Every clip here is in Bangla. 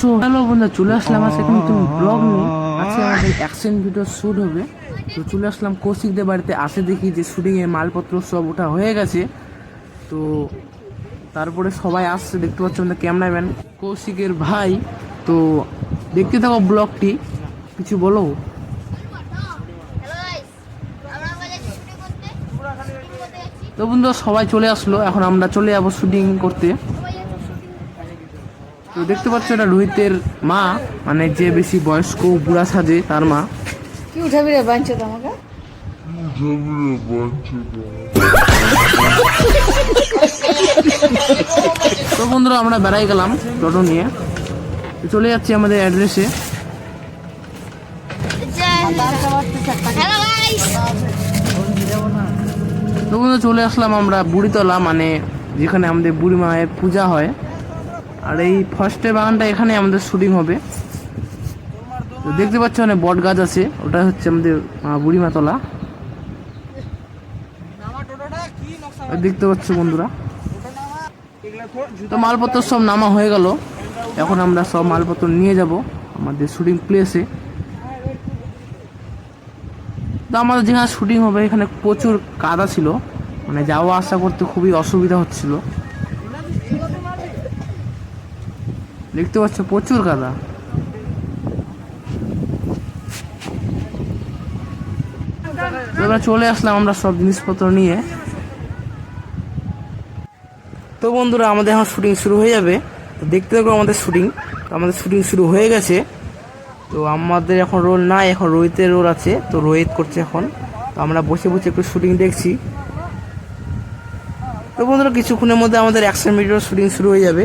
সো হ্যালো বন্ধু চলে আসলাম আজকে একটা নতুন ব্লগ নিয়ে। আজকে আমাদের অ্যাকশন ভিডিও শ্যুট হবে। তো চলে আসলাম কৌশিকদের বাড়িতে আসে দেখি যে শুটিংয়ের মালপত্র সব ওটা হয়ে গেছে। তো তারপরে সবাই আসছে দেখতে পাচ্ছ আমাদের ক্যামেরাম্যান কৌশিকের ভাই। তো দেখতে থাকো ব্লগটি কিছু বলো? তো বন্ধু সবাই চলে আসলো। এখন আমরা চলে যাব শুটিং করতে। তো দেখতে পাচ্ছ এটা রোহিতের মা মানে যে বেশি বয়স্ক বুড়া সাজে তার মা। কি উঠাবি রে বাঞ্ছো তো আমাকে? তো বন্ধুরা আমরা বেড়াই গেলাম টোটো নিয়ে। চলে যাচ্ছি আমাদের অ্যাড্রেসে তো বন্ধু চলে আসলাম আমরা বুড়িতলা মানে যেখানে আমাদের বুড়ি মায়ের পূজা হয়। আর এই ফার্স্টের বাগানটা এখানে আমাদের শুটিং হবে। দেখতে পাচ্ছ অনেক বট গাছ আছে ওটা হচ্ছে আমাদের আহ, বুড়িমা দেখতে পাচ্ছ বন্ধুরা। তো মালপত্র সব নামা হয়ে গেল। এখন আমরা সব মালপত্র নিয়ে যাব আমাদের শুটিং প্লেসে তো আমাদের যেখানে শুটিং হবে এখানে প্রচুর কাদা ছিল। মানে যাওয়া আসা করতে খুবই অসুবিধা হচ্ছিল। দেখতে পাচ্ছ প্রচুর কাদা এবার চলে আসলাম আমরা সব জিনিসপত্র নিয়ে। তো বন্ধুরা, আমাদের এখন শুটিং শুরু হয়ে যাবে। তো দেখতে থাকো আমাদের শুটিং তো আমাদের শুটিং শুরু হয়ে গেছে। তো আমাদের এখন রোল নাই, এখন রোহিতের রোল আছে। তো রোহিত করছে এখন। তো আমরা বসে বসে একটু শুটিং দেখছি। তো বন্ধুরা, কিছুক্ষণের মধ্যে আমাদের অ্যাকশন ভিডিওর শুটিং শুরু হয়ে যাবে।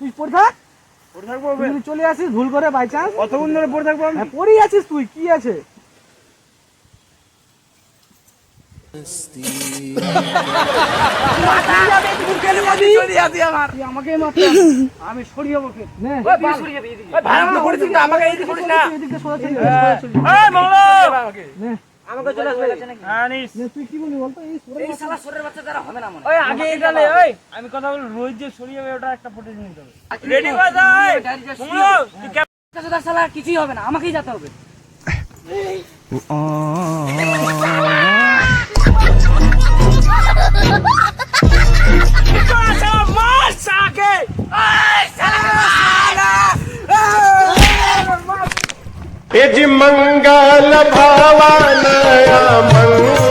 তুই পড়ে থাক? তুই যদি চলে আসিস ভুল করে বাই চান্স কতক্ষণ ধরে পড়ে থাকব পড়েই আছিস তুই কি আছে? আমি ওই আমি কথা বল যে সরিয়ে ওটা একটা ফুটেজ নিতে হবে কিছুই হবে না আমাকেই যেতে হবে यज मंगल भावनया मंगल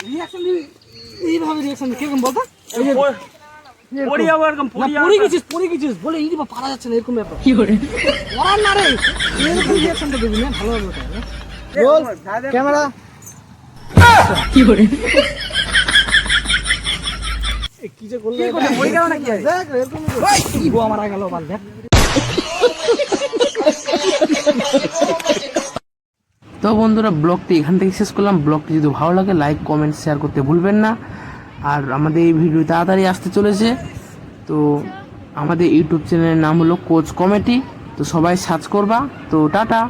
রিয়াকশন দিবি এইভাবে রিয়াকশন কিরকম বলতো পড়ি যাবো এরকম না পড়ি যাবো পড়ে গেছিস পড়ে গেছিস বলে এই বা পারা যাচ্ছে না এরকম ব্যাপার কি করে পড়ার না রে এরকম রিয়াকশনটা দিবি না ভালো হবে ওটা হ্যাঁ? বল ক্যামেরা তো বন্ধুরা, ব্লগটি এখান থেকে শেষ করলাম। ব্লগটি যদি ভালো লাগে লাইক কমেন্ট শেয়ার করতে ভুলবেন না। আর আমাদের এই ভিডিও তাড়াতাড়ি আসতে চলেছে। তো আমাদের ইউটিউব চ্যানেলের নাম হলো কোচ কমেডি তো সবাই সার্চ করবা। তো টাটা।